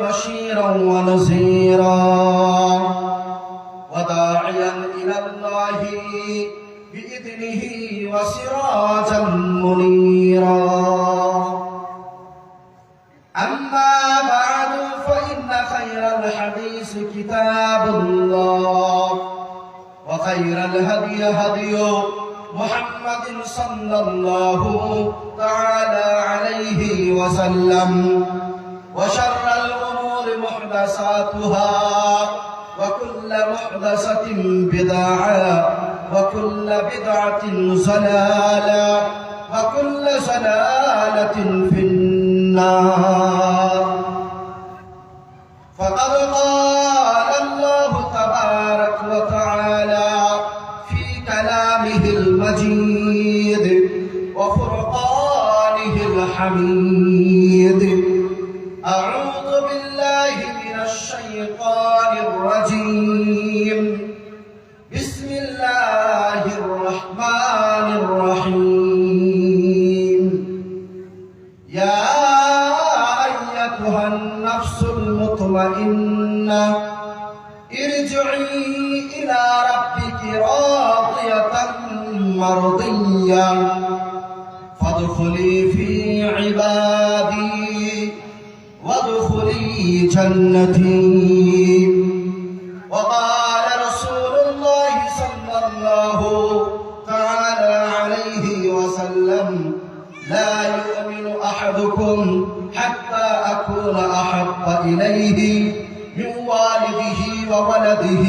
بشيرا ونذيرا وداعيا إلى الله بإذنه وسراجا منيرا. أما بعد فإن خير الحديث كتاب الله وخير الهدي هدي محمد صلى الله تعالى عليه وسلم وشر الأمور محدثاتها وكل محدثة بدعة وكل بدعة ضلالة وكل زلالة في النار. فقد قال الله تبارك وتعالى في كلامه المجيد وفرقانه الحميد. الشيطان لا يؤمن أحدكم حتى أكون أحب إليه من والده وولده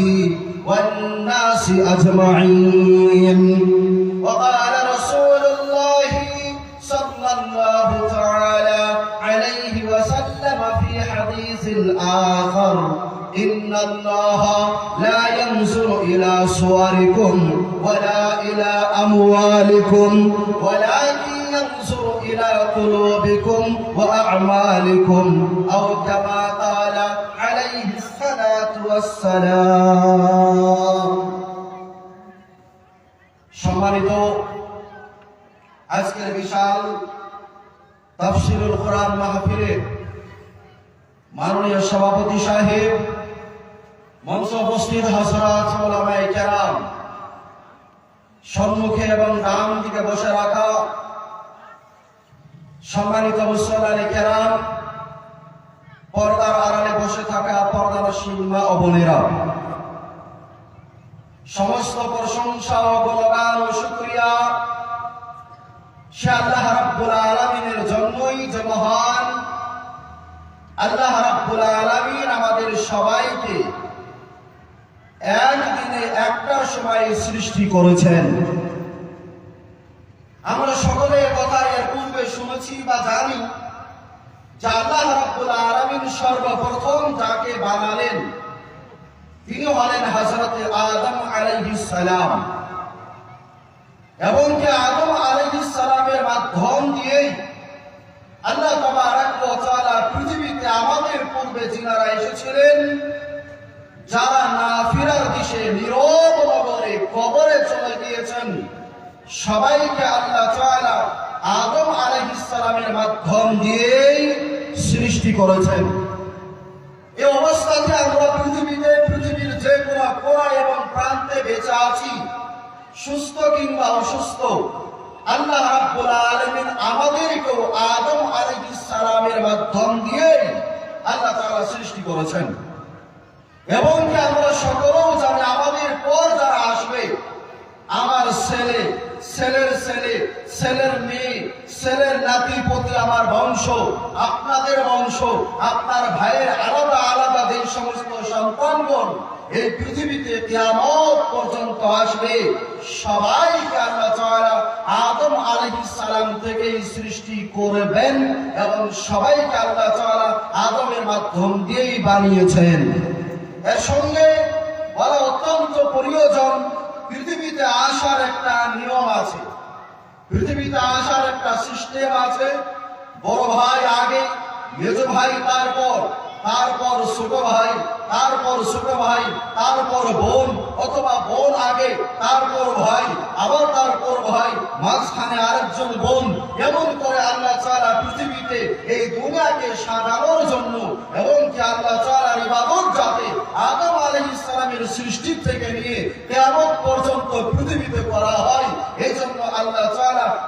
والناس أجمعين. وقال رسول الله صلى الله تعالى عليه وسلم في حديث آخر إن الله لا ينظر إلى صوركم ولا إلى أموالكم إلى قلوبكم وأعمالكم أو كما قال عليه الصلاة والسلام সম্মানিত আজকের বিশাল তাফসিরুল কোরআন মাহফিলের মাননীয় সভাপতি সাহেব মঞ্চ উপস্থিত হজরত ওলামায়ে কেরাম সম্মুখে এবং ডান দিকে বসে রাখা সম্মানিত মুসল্লানি কেরাম, পর্দার আড়ালে বসে থাকা পর্দার সিংমা ও বোনেরা, সমস্ত প্রশংসা ও গুণগান ও শুকরিয়া সে আল্লাহ রাব্বুল আলামিনের জন্যই যে মহান আল্লাহ রাব্বুল আলামিন আমাদের সবাইকে একদিনে একটা সময় সৃষ্টি করেছেন। আমরা সকলে কথা এর পূর্বে শুনেছি বা জানি যে আল্লাহ রাব্বুল আলামিন সর্বপ্রথম যাকে বানালেন। তিনি হলেন হযরত আদম আলাইহিস সালাম। এবং যে আদম আলাইহিস সালামের মাধ্যম দিয়েই আল্লাহ তাআলা পৃথিবীতে আমাদের পূর্বে যিনারা এসেছিলেন, যারা না ফিরার দিশে নীরব কবরে চলে গিয়েছেন সবাইকে আল্লাহ তাআলা আদম আলাইহিস সালামের মাধ্যম দিয়েই সৃষ্টি করেছেন। এই অবস্থাতে আমরা পৃথিবীতে পৃথিবীর যে কোনো কোণা এবং প্রান্তে বেঁচে আছি, সুস্থ কিংবা অসুস্থ, আল্লাহ রাব্বুল আলামিন আমাদেরকেও আদম আলাইহিস সালামের মাধ্যম দিয়ে আল্লাহ তাআলা সৃষ্টি করেছেন। এবং কি আমরা সকলেও জানি আমাদের পর যারা আসবে, আমার ছেলে ছেলের ছেলে, ছেলের মেয়ে, ছেলের নাতি প্রতি আমার বংশ, আপনাদের বংশ, আপনার ভাইয়ের আলাদা আলাদা যে সমস্ত সন্তানগণ এই পৃথিবীতে কেয়ামত পর্যন্ত আসবে, সবাইকে আল্লাহ আদম আলাইহিস সালাম থেকেই সৃষ্টি করবেন এবং সবাইকে আল্লাহ আদমের মাধ্যম দিয়েই বানিয়েছেন। এর সঙ্গে বলা অত্যন্ত প্রয়োজন পৃথিবীতে আসার একটা নিয়ম আছে। পৃথিবীতে আসার একটা সিস্টেম আছে। বড় ভাই আগে, মেজ ভাই তারপর। তারপর ছোট ভাই, তারপর ছোট ভাই, তারপর বোন অথবা বোন আগে, তারপর ভাই, আবার তারপর ভাই, মাঝখানে আরেকজন বোন। এমন করে আল্লাহ চালা পৃথিবীতে এই দুনিয়াকে সাজানোর জন্য এবং কি আল্লাহ চালার ইবাদত যাতে আদম আলহ ইসলামের সৃষ্টির থেকে নিয়ে কেমন পর্যন্ত পৃথিবীতে করা হয় এই জন্য আল্লাহ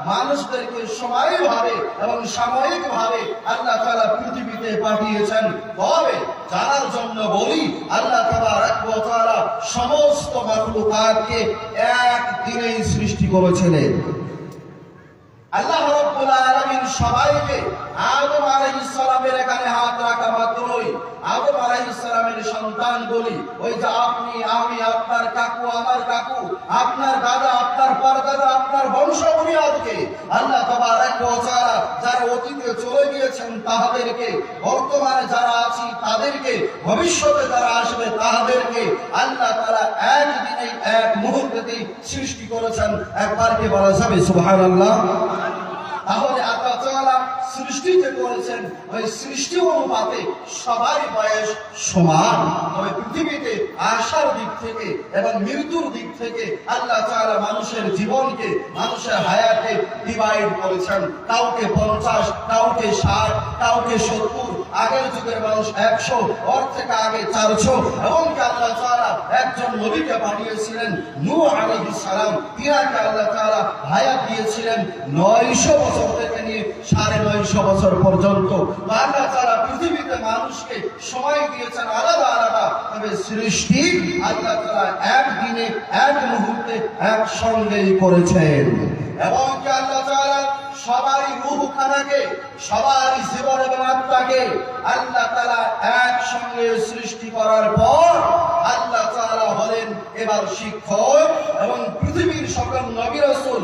মানুষদেরকে সময়ভাবে এবং সাময়িক ভাবে আল্লাহ তালা পৃথিবীতে পাঠিয়েছেন। তবে জানার জন্য বলি, আল্লাহ তালা সমস্ত মানুষ মাকলুকাতকে একদিনেই সৃষ্টি করেছিলেন। আল্লাহ সবাইকে আদম এখানে হাত রাখা মাত্রই। আদম সালামের সন্তানগুলি ওই যে আপনি, আমি, আপনার কাকু, আমার কাকু, আপনার দাদা, আপনার পরদাদা, আপনার বংশ বুনিয়াদকে আল্লাহ তাবারক ওয়া যারা অতীতে চলে গিয়েছেন তাদেরকে বর্তমানে যারা আছি তাদেরকে ভবিষ্যতে যারা আসবে তাদেরকে আল্লাহ তাআলা একদিনেই এক মুহূর্তেতেই সৃষ্টি করেছেন। একবার কি বলা যাবে সুবহানাল্লাহ। তাহলে আল্লাহ তাআলা সৃষ্টি যে করেছেন, ওই সৃষ্টি অনুপাতে সবারই বয়স সমান। তবে পৃথিবীতে আসার দিক থেকে এবং মৃত্যুর দিক থেকে আল্লাহ তাআলা মানুষের জীবনকে, মানুষের হায়াতে ডিভাইড করেছেন। কাউকে পঞ্চাশ, কাউকে ষাট, কাউকে সত্তর আগের যুগের মানুষ একশো, ওর থেকে আগে চারশো এবং কি আল্লাহ তাআলা একজন নবীকে পাঠিয়েছিলেন নূহ আলাইহিস সালাম। তিনাকে আল্লাহ তাআলা হায়াত দিয়েছিলেন নয়শো বছর থেকে নিয়ে সাড়ে নয়শো বছর পর্যন্ত। আল্লাহ তাআলা পৃথিবীতে মানুষকে সময় দিয়েছেন আলাদা আলাদা, তবে সৃষ্টি আল্লাহ তাআলা একদিনে, এক মুহূর্তে একসঙ্গেই করেছেন। এবং কি আল্লাহ তাআলা সবারই রূহ খানাকে সবারই জীবন এবং আত্মাকে আল্লাহ তাআলা একসঙ্গে সৃষ্টি করার পর আল্লাহ তাআলা হলেন এবার শিক্ষক এবং পৃথিবীর সকল নবী রাসূল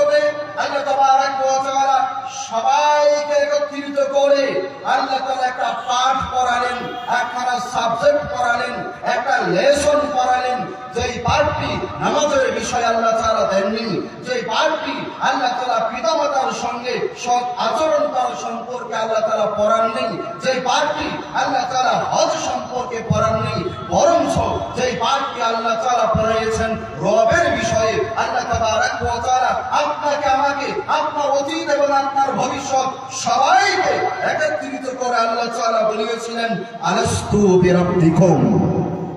সবাইকে একত্রিত করে আল্লাহ তাআলা একটা পাঠ পড়ালেন, একখানা সাবজেক্ট পড়ালেন, একটা লেসন পড়ালেন। যেই পাঠটি নামাজের বিষয় আল্লাহ তাআলা দেননি যে পাঠটি আল্লাহ তাআলা পিতামাতার সঙ্গে, সৎ আচরণ করার সম্পর্কে আল্লাহ তাআলা পড়াননি যে পাঠটি আল্লাহ তাআলা হজ সম্পর্কে পড়াননি বরঞ্চ যে পাঠটি আল্লাহ তাআলা পড়াইয়েছেন রবের বিষয়ে আল্লাহ তাআলা আপনাকে, আমাকে, আপনার অতীত এবং আপনার ভবিষ্যৎ সবাইকে একত্রিত করে আল্লাহ তাআলা বলিয়েছিলেন, আলাস্তু বিরাব্বিকুম।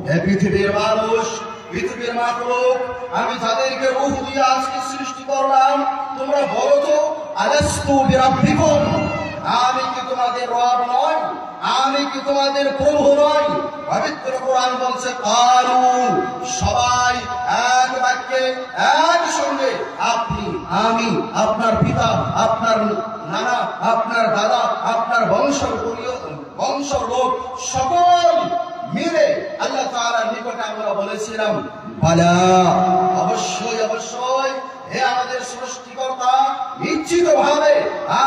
হে পৃথিবীর মানুষ, পৃথিবীর মাখলুক, আমি যাদেরকে রূহ দিয়ে আজকে সৃষ্টি করলাম, তোমরা বলো তো, আলাস্তু বিরাব্বিকুম? আমি কি তোমাদের রব নয় আমি কি তোমাদের প্রভু নয় পবিত্র কোরআন বলছে কারু সবাই এক বাক্যে এক সঙ্গে আপনি, আমি, আপনার পিতা, আপনার নানা, আপনার দাদা, আপনার বংশ বংশ লোক সকল মিলে আল্লাহ তাআলার নিকটে আমরা বলেছিলাম, বালা, অবশ্যই অবশ্যই, হে আমাদের সৃষ্টিকর্তা নিশ্চিত ভাবে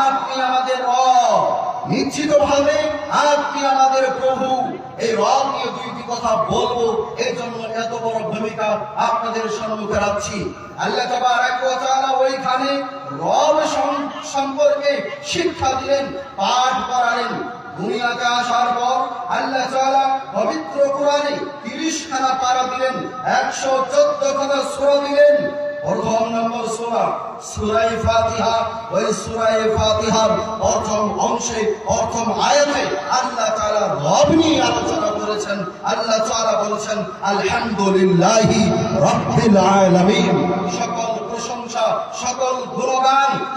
আপনি আমাদের রব নিশ্চিত ভাবে আপনি আমাদের প্রভু এই রব নিয়ে দুইটি কথা বলব এই জন্য এত বড় ভূমিকা আপনাদের সম্মুখে রাখছি। আল্লাহ তাআলা ওইখানে রব সম- সম্পর্কে শিক্ষা দিলেন, পাঠ করালেন। দুনিয়াতে আসার পর আল্লাহ তাআলা পবিত্র কোরআনে তিরিশ খানা পারা দিলেন, একশো চোদ্দ খানা সূরা দিলেন। প্রথম নম্বর সুরা, সুরাই ফাতিহা, ওই সুরাই ফাতিহার প্রথম অংশে, প্রথম আয়াতে আল্লাহ তাআলা রব নিয়ে আলোচনা করেছেন। আল্লাহ তাআলা বলেছেন, আলহামদুলিল্লাহি রাব্বিল আলামিন। সকল প্রশংসা, সকল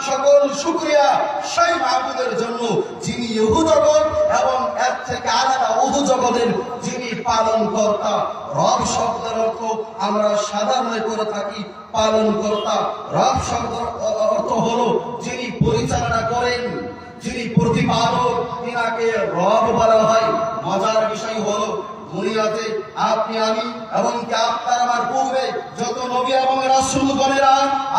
সকল শুকরিয়া সেই মাহবুদের জন্য যিনি ইহু জগৎ এবং এর থেকে আলাদা উহু জগতের যিনি পালন কর্তা রব শব্দের অর্থ আমরা সাধারণ করে থাকি পালন কর্তা রব শব্দের অ- অর্থ হলো যিনি পরিচালনা করেন, যিনি প্রতিপালক, তিনাকে রব বলা হয়। মজার বিষয় হলো দুনিয়াতে আপনি আমি এবং কি আপনার আমার পূর্বে যত নবী এবং রাসূলগণেরা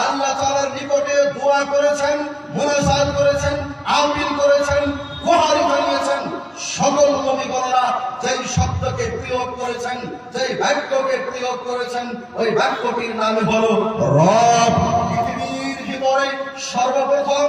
আল্লাহ তাআলার নিকটে দোয়া করেছেন, মুনাজাত করেছেন, আপিল করেছেন, গোহারি জানিয়েছেন সকল নবীগণেরা যেই শব্দকে প্রয়োগ করেছেন, যেই বাক্যকে প্রয়োগ করেছেন, ওই বাক্যটির নাম হলো রব। পৃথিবীর ভিতরে সর্বপ্রথম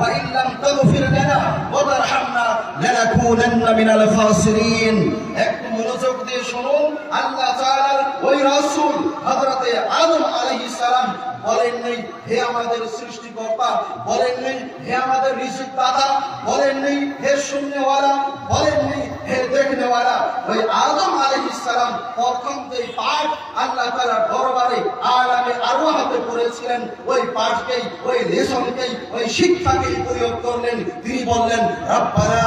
ওয়া لم تغفر لنا وترحمنا لنكونن من الخاسرين. একটু মনোযোগ দিয়ে শুনুন, আল্লাহ তাআলার ওই রাসূল হযরতে আদম সালাম বলেন নেই, হে আমাদের বলেন নেই, হে আমাদের রিজিক দাতা বলেন নেই, হে শূন্যওয়ালা বলেন নেই, হে দেখনেওয়ালা ওই আদম সালাম প্রথম যে পাঠ আল্লাহ তাআলার দরবারে আলামে আরওয়াহতে পড়েছিলেন ওই পাঠকেই, ওই লেসনকেই ওই শিক্ষাকেই প্রয়োগ করলেন। তিনি বললেন, রব্বানা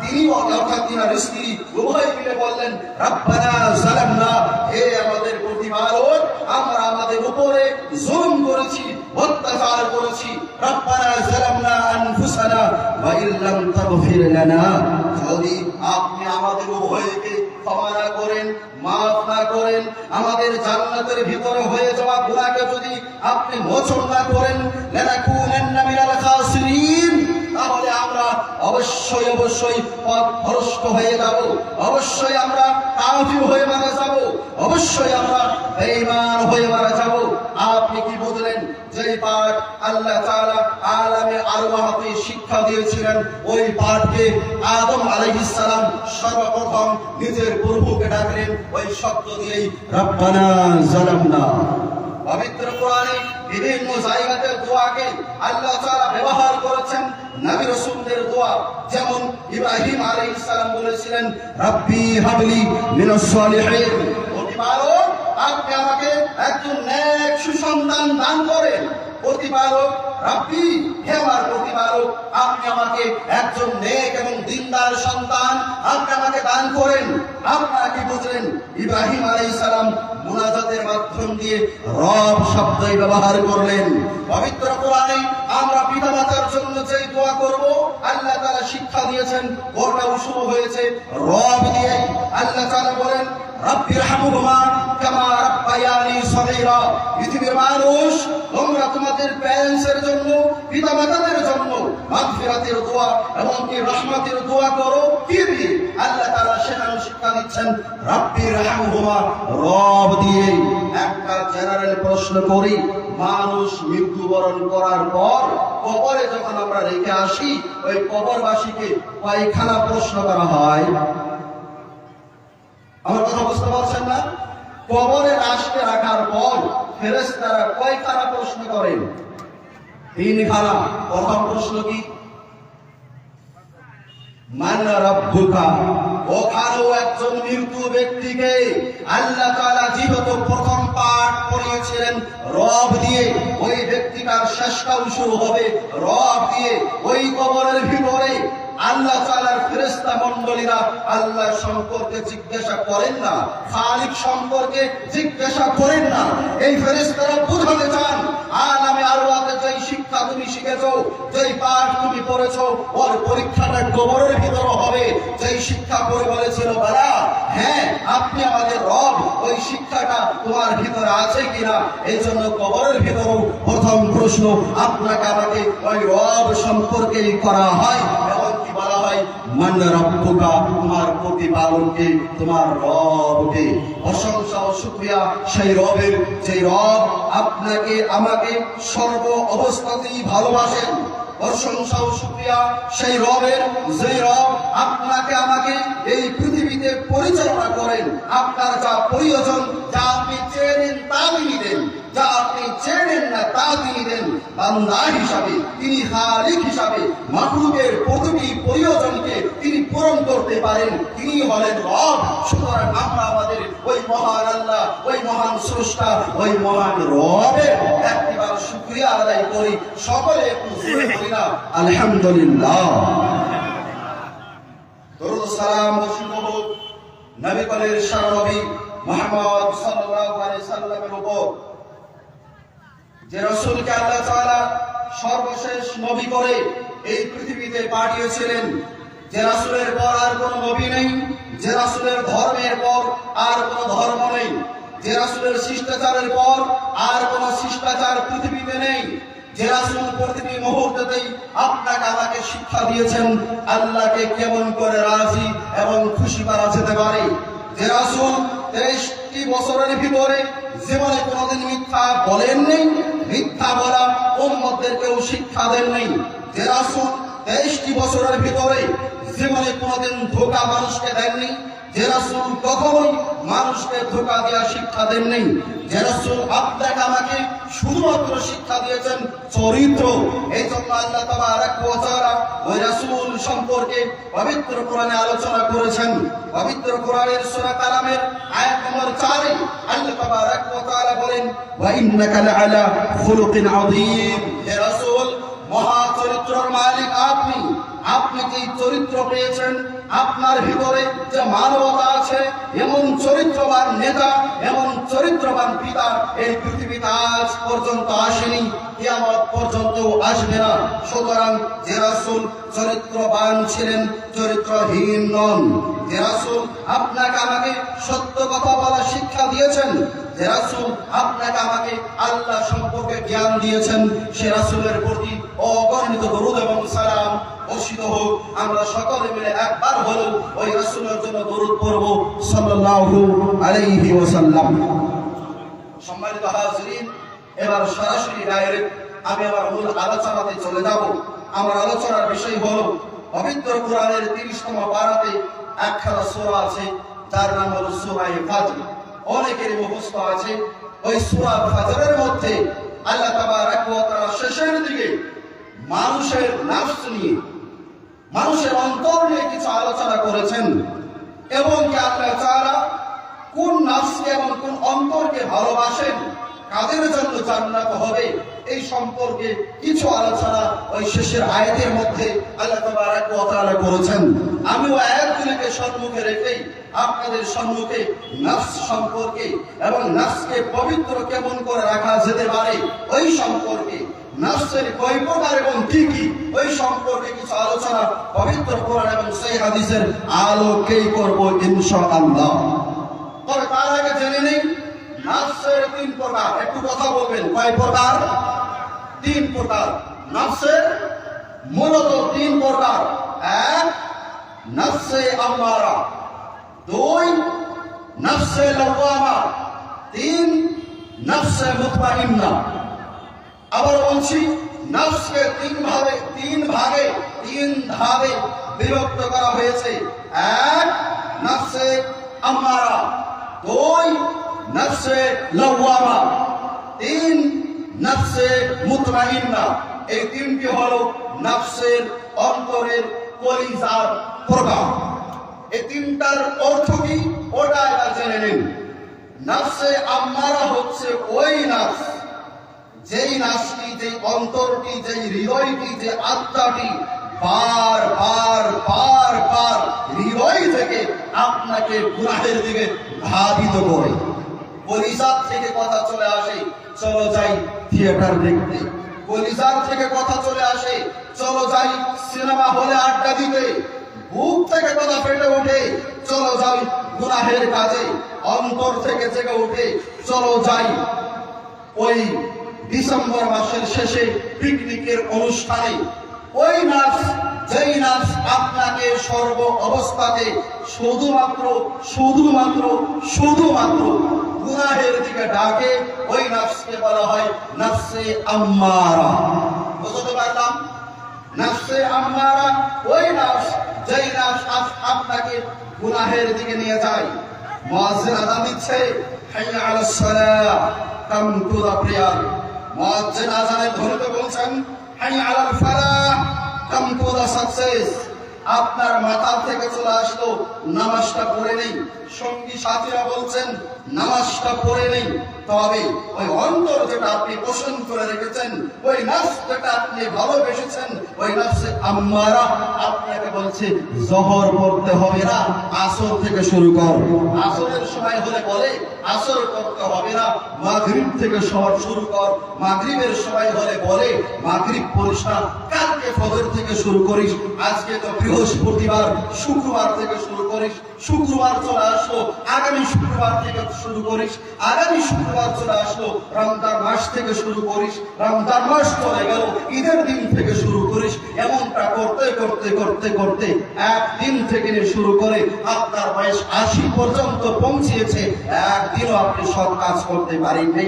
তিনি অর্থাৎ তিনার স্ত্রী উভয় মিলে বললেন, রব্বানা জালামনা হে আমাদের প্রতিপালক আমরা আমাদের উপরে জুলুম করেছি, অত্যাচার করেছি। রব্বানা জালামনা আনফুসানা ওয়া ইল্লাম তাগফির লানা। যদি আপনি আমাদের উভয়কে ক্ষমা না করেন, মাফ না করেন, আমাদের জান্নাতের ভিতরে হয়ে যাওয়া গুনাহকে যদি আপনি মোচন না করেন, লানাকুনান্না মিনাল খাসিরিন। তাহলে আমরা অবশ্যই অবশ্যই পথ ভ্রষ্ট হয়ে যাব। অবশ্যই আমরা কাফির হয়ে মারা যাব। অবশ্যই আমরা বেঈমান হয়ে মারা যাব। আপনি কি বুঝলেন যে পাঠ আল্লাহ তাআলা আলামে আরওয়াহতে শিক্ষা দিয়েছিলেন? ওই পাঠকে আদম আলাইহিস সালাম সর্বপ্রথম নিজের প্রভুকে ডাকলেন। ওই শব্দ দিয়েই রব্বানা জালামনা। পবিত্র কোরআনে বিভিন্ন জায়গাতে দোয়াকে আল্লাহ তাআলা ব্যবহার করেছেন নবী রাসূলদের দোয়া। যেমন ইব্রাহিম আলাইহিস সালাম বলেছিলেন, রাব্বি হাবলি মিনাস প্রতিপালক আপনি আমাকে একজন সুসন্তান দান করেন। রাব্বি আপনি আমাকে একজন এবং সন্তান, আপনি আমাকে দান করেন। মাধ্যম দিয়ে রব শব্দই ব্যবহার করলেন। পবিত্র কোরআনে আমরা পিতামাতার জন্য যে দোয়া করব, আল্লাহ তাআলা শিক্ষা দিয়েছেন ওটাও শুরু হয়েছে রব দিয়ে আল্লাহ তাআলা বলেন রাব্বির কামা পৃথিবীর মানুষ, তোমরা তোমাদের প্যারেন্টসের জন্য জন্য দোয়া দোয়া করো। কি আল্লাহ সেখানে শিক্ষা দিচ্ছেন হামহুমা রব দিয়ে একটা জেনারেল প্রশ্ন করি, মানুষ মৃত্যুবরণ করার পর কবরে যখন আমরা রেখে আসি, ওই কবরবাসীকে কয়খানা প্রশ্ন করা হয়? আমার কথা বুঝতে পারছেন না? কবরে লাশকে রাখার পর ফেরেশতারা কয়খানা প্রশ্ন করেন? তিনখানা প্রথম প্রশ্ন কি? একজন ব্যক্তিকে আল্লাহ প্রথম পাঠ রব দিয়ে। ওই শেষটাও শুরু হবে, রব দিয়ে। ওই কবরের ভিতরে আল্লাহ তাআলার ফেরেশতা মণ্ডলীরা আল্লাহ সম্পর্কে জিজ্ঞাসা করেন না, খালিক সম্পর্কে জিজ্ঞাসা করেন না। এই ফেরেশতারা বুঝাতে চান, আলামে আরওয়াতে যেই শিক্ষা তুমি শিখেছো, যেই পাঠ তুমি পড়েছো, ওর পরীক্ষাটা ভিতরে হবে। যেই শিক্ষা করে বলেছিল, বালা হ্যাঁ আপনি আমাদের রব, ওই শিক্ষাটা তোমার ভিতরে আছে কিনা? এই জন্য কবরের ভিতরেও প্রথম প্রশ্ন, আপনাকে আমাকে ওই রব সম্পর্কেই করা হয়? মান রব্বুকা তোমার প্রতিপালককে তোমার রবকে। প্রশংসা শুকরিয়া সেই রবের যে রব আপনাকে, আমাকে সর্ব অবস্থাতেই ভালোবাসেন। প্রশংসা ও শুকরিয়া সেই রবের যে রব আপনাকে, আমাকে এই পৃথিবীতে পরিচালনা করেন। আপনার যা প্রয়োজন, যা আপনি চেয়ে নেন, তা তিনি দেন। যা আপনি চেয়ে নেন না, তা তিনি দেন। বান্দা হিসাবে, তিনি হালিক হিসাবে মাহরুবের প্রতিটি প্রয়োজনকে তিনি পূরণ করতে পারেন। তিনি হলেন রব। সুতরাং আমরা আমাদের ওই মহান আল্লাহ, ওই মহান স্রষ্টা, ওই মহান রবের একটিবার শুক্রিয়া আদায় করি। সকলে একটু বলি না, আলহামদুলিল্লাহ। দরুদ সালাম বর্ষিত হোক। নবী কলের সারনবী মোহাম্মদ সাল্লাল্লাহু আলাইহি সাল্লামের উপর যে রসুলকে আল্লাহ তাআলা সর্বশেষ নবী করে এই পৃথিবীতে পাঠিয়েছিলেন, যে রাসূলের পর আর কোনো নবী নেই, যে রাসূলের ধর্মের পর আর কোনো ধর্ম নেই, যে রাসূলের শিষ্টাচারের পর আর কোনো শিষ্টাচার পৃথিবীতে নেই, যে রাসূল প্রতিটি মুহূর্তেতেই আপনাকে আমাকে শিক্ষা দিয়েছেন, আল্লাহকে কেমন করে রাজি এবং খুশি করা যেতে পারে। যে রাসূল তেইশটি বছরের ভিতরে জীবনে কোনোদিন মিথ্যা বলেন নেই, মিথ্যা বলা উম্মতদেরকেও শিক্ষা দেননি যে তেরাশো তেইশটি বছরের ভিতরে জীবনে কোনোদিন ধোকা মানুষকে দেননি যে রাসূল কখনোই মানুষকে ধোকা দেওয়া শিক্ষা দেননি, যে রাসূল আপনাকে আমাকে শুধুমাত্র শিক্ষা দিয়েছেন চরিত্র এই জন্য আল্লাহ তাআলা ওই রাসূল সম্পর্কে পবিত্র কোরআনে আলোচনা করেছেন। পবিত্র কোরআনের সূরা কালামের আয়াত নম্বর 4 আল্লাহ তাআলা বলেন ইন্নাকা লাআলা খুলুকিন আযীম। হে রাসূল, মহা চরিত্রের মালিক আপনি। আপনি যে চরিত্র পেয়েছেন? আপনার ভিতরে যে মানবতা আছে, এমন চরিত্রবান নেতা, এমন চরিত্রবান পিতা এই পৃথিবীতে আজ পর্যন্ত আসেনি, কিয়ামত পর্যন্ত আসবে না। সুতরাং যে রাসূল চরিত্রবান ছিলেন, চরিত্রহীন নন। যে রাসূল আপনাকে আমাকে সত্য কথা বলা শিক্ষা দিয়েছেন আপনাকে আমাকে আল্লাহ সম্পর্কে জ্ঞান দিয়েছেন, সে রাসূলের প্রতি অগণিত দরুদ এবং সালাম বর্ষিত হোক। আমরা সকলে মিলে একবার হলেও ওই রাসূলের জন্য দরুদ পড়ব সাল্লাল্লাহু সম্মানিত হাজরিন, এবার সরাসরি ডাইরেক্ট আমি আমার আলোচনাতে চলে যাব। আমার আলোচনার বিষয় হলো পবিত্র কোরআনের তিরিশতম পারাতে একখানা সূরা আছে, যার নাম হলো সূরায়ে ফাজর। অনেকেরই মুখস্থ আছে। ওই সুরা ফাজরের মধ্যে আল্লাহ তারা শেষের দিকে মানুষের নাফস নিয়ে, মানুষের অন্তর নিয়ে কিছু আলোচনা করেছেন। এবং কি আল্লাহ চারা কোন নাফসকে এবং কোন অন্তরকে ভালোবাসেন? কাদের জন্য জান্নাত হবে? এই সম্পর্কে কিছু আলোচনা ওই শেষের আয়াতের মধ্যে আল্লাহ তাআলা করেছেন। আমি ওই আয়াতগুলিকে সম্মুখে রেখেই আপনাদের সম্মুখে নফস সম্পর্কে এবং নফসকে পবিত্র কেমন করে রাখা যেতে পারে, ওই সম্পর্কে, নফসের কয় প্রকার এবং কি কি, ওই সম্পর্কে কিছু আলোচনা পবিত্র কোরআন এবং সেই হাদিসের আলোকেই করব ইনশাআল্লাহ। তবে তার আগে জেনে নেই নফসের তিন প্রকার। একটু কথা বলবেন, কয় প্রকার? তিন প্রকার। নফসের মূলত তিন প্রকার। এক, নফসে আম্মারা। দুই, নফসে লওয়ামা। তিন, নফসে মুতমাইন্না। আবার বলছি, নফসকে তিন ভাবে তিন ভাগে, তিন ধাপে বিভক্ত করা হয়েছে। এক, নফসে আম্মারা। দুই নফসে লওয়ামা তিন নফসে মুতমাইন্না। এই তিনটি হলো নফসের অন্তরের কলিজার প্রভাব এই তিনটার অর্থ কি? ওটা এবার জেনে নিন। নফসে আম্মারা হচ্ছে ওই নফস, যেই নাচটি যেই অন্তরটি, যেই হৃদয়টি, যে আত্মাটি বার বার বার বার হৃদয় থেকে আপনাকে গুনাহের দিকে ধাবিত করে। কলিজার থেকে কথা চলে আসে, চলো যাই থিয়েটার দেখতে। কলিজার থেকে কথা চলে আসে, চলো যাই সিনেমা হলে আড্ডা দিতে। বুক থেকে কথা ফেটে ওঠে, চলো যাই গুনাহের কাজে। অন্তর থেকে জেগে ওঠে চলো যাই ওই ডিসেম্বর মাসের শেষে পিকনিকের অনুষ্ঠানে। ওই নাচ যেই নাচ আপনাকে সর্ব অবস্থাতে শুধুমাত্র শুধুমাত্র শুধুমাত্র গুনাহের দিকে ডাকে, ওই নাচকে বলা হয় নাফসে আম্মারা। বুঝতে পারলাম? নাফসে আম্মারা, ওই নাফস যেই নাফস আপ- আপনাকে গুনাহের দিকে নিয়ে যায়। মুয়াজ্জিন আযান দিচ্ছে, হাইয়া আলাস সালাহ কাম টু দা প্রেয়ার মুয়াজ্জিন আযানের ধ্বনিতে বলছেন, হাইয়া আলাল ফালাহ কাম টু দা সাকসেস। আপনার মাথা থেকে চলে আসলো, নামাজটা পড়ে নেই। সঙ্গী সাথীরা বলছেন নামাজটা পড়ে নেই। তবে ওই অন্তর যেটা আপনি পোষণ করে রেখেছেন, ওই নাফস যেটা আপনি ভালোবেসেছেন, ওই নাফসে আম্মারা আপনাকে বলছে, জহর পড়তে হবে না, আসর থেকে শুরু কর। আসরের সময় হলে বলে, আসর করতে হবে না, মাগরিব থেকে সবার শুরু কর। মাগরিবের সময় হলে বলে, মাগরিব পড়িস কালকে ফজর থেকে শুরু করিস, আজকে তো বৃহস্পতিবার, শুক্রবার থেকে শুরু করিস, শুক্রবার চলে আসো, আগামী শুক্রবার থেকে শুরু করিস আগামী শুক্রবার চলে আসলো, রমজান মাস থেকে শুরু করিস, রমজান মাস চলে গেল, ঈদের দিন থেকে শুরু করিস, এমনটা করতে করতে করতে করতে একদিন থেকে শুরু করে আপনার বয়স আশি পর্যন্ত পৌঁছিয়েছে। একদিনও আপনি সৎ কাজ করতে পারেননি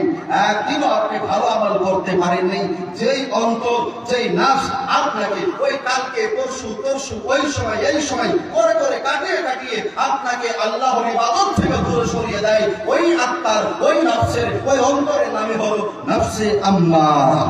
একদিনও আপনি ভালো আমল করতে পারেননি যেই অন্তর, যেই নাফস আপনাকে ওই কালকে, পরশু, তরশু, ওই সময়, এই সময় করে করে কাটিয়ে কাটিয়ে আপনাকে ইবাদত থেকে দূরে সরিয়ে দেয়। ওই আত্মার ওই নফসের ওই অন্তরের নামে হল নফসে আম্মারা